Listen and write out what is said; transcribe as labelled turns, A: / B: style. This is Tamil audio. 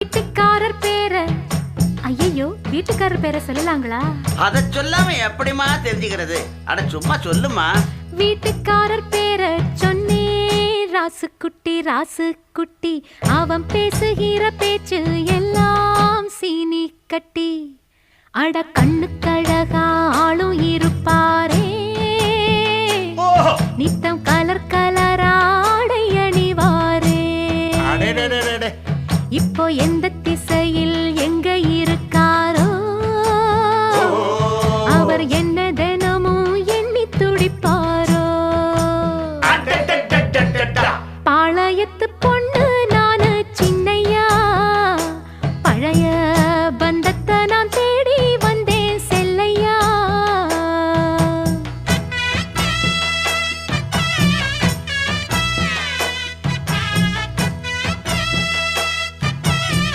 A: வீட்டுக்காரர் பேர. ஐயோ வீட்டுக்காரர் பேரை சொல்லலாங்களா?
B: அத சொல்லாம எப்படிம்மா தெரிஞ்சுக்கிறது? அட சும்மா சொல்லுமா
A: வீட்டுக்காரர் பேர சொன்னே ராசு குட்டி ராசு குட்டி அவன் பேசுகிற பேச்சு எல்லாம் சீனி கட்டி. அட கண்ணு கழகா ஆளும் இருப்பாரே. நித்தம் கலர் கலராடை அணிவாரே. இப்போ எந்த திசையில் எங்க இருக்காரோ? அவர் என்ன தினமும் எண்ணி துடிப்பாரோ? பாளையத்து